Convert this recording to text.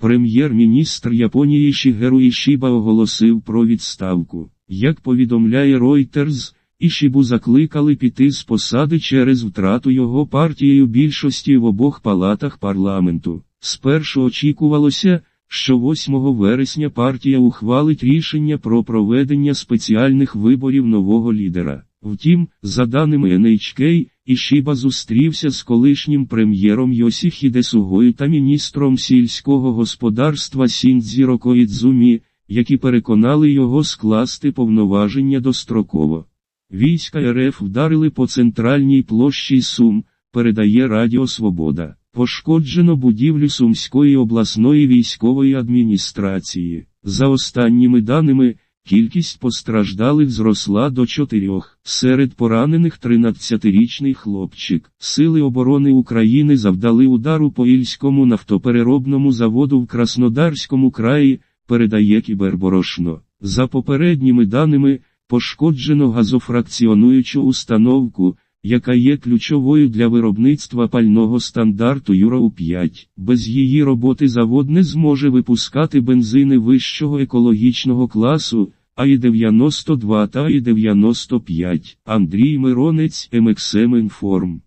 Прем'єр-міністр Японії Шігеру Ішіба оголосив про відставку. Як повідомляє Reuters, Ішібу закликали піти з посади через втрату його партією більшості в обох палатах парламенту. Спершу очікувалося, що 8 вересня партія ухвалить рішення про проведення спеціальних виборів нового лідера. Втім, за даними NHK, Ішіба зустрівся з колишнім прем'єром Йосіхіде Сугою та міністром сільського господарства Сіндзіро Коїдзумі, які переконали його скласти повноваження достроково. Війська РФ вдарили по центральній площі Сум, передає Радіо Свобода. Пошкоджено будівлю Сумської обласної військової адміністрації. За останніми даними, кількість постраждалих зросла до чотирьох. Серед поранених 13-річний хлопчик. Сили оборони України завдали удару по Ільському нафтопереробному заводу в Краснодарському краї, передає Кіберборошно. За попередніми даними, пошкоджено газофракціонуючу установку, яка є ключовою для виробництва пального стандарту Юро-5. Без її роботи завод не зможе випускати бензини вищого екологічного класу, АІ-92 та АІ-95. Андрій Миронець, МХМ Інформ.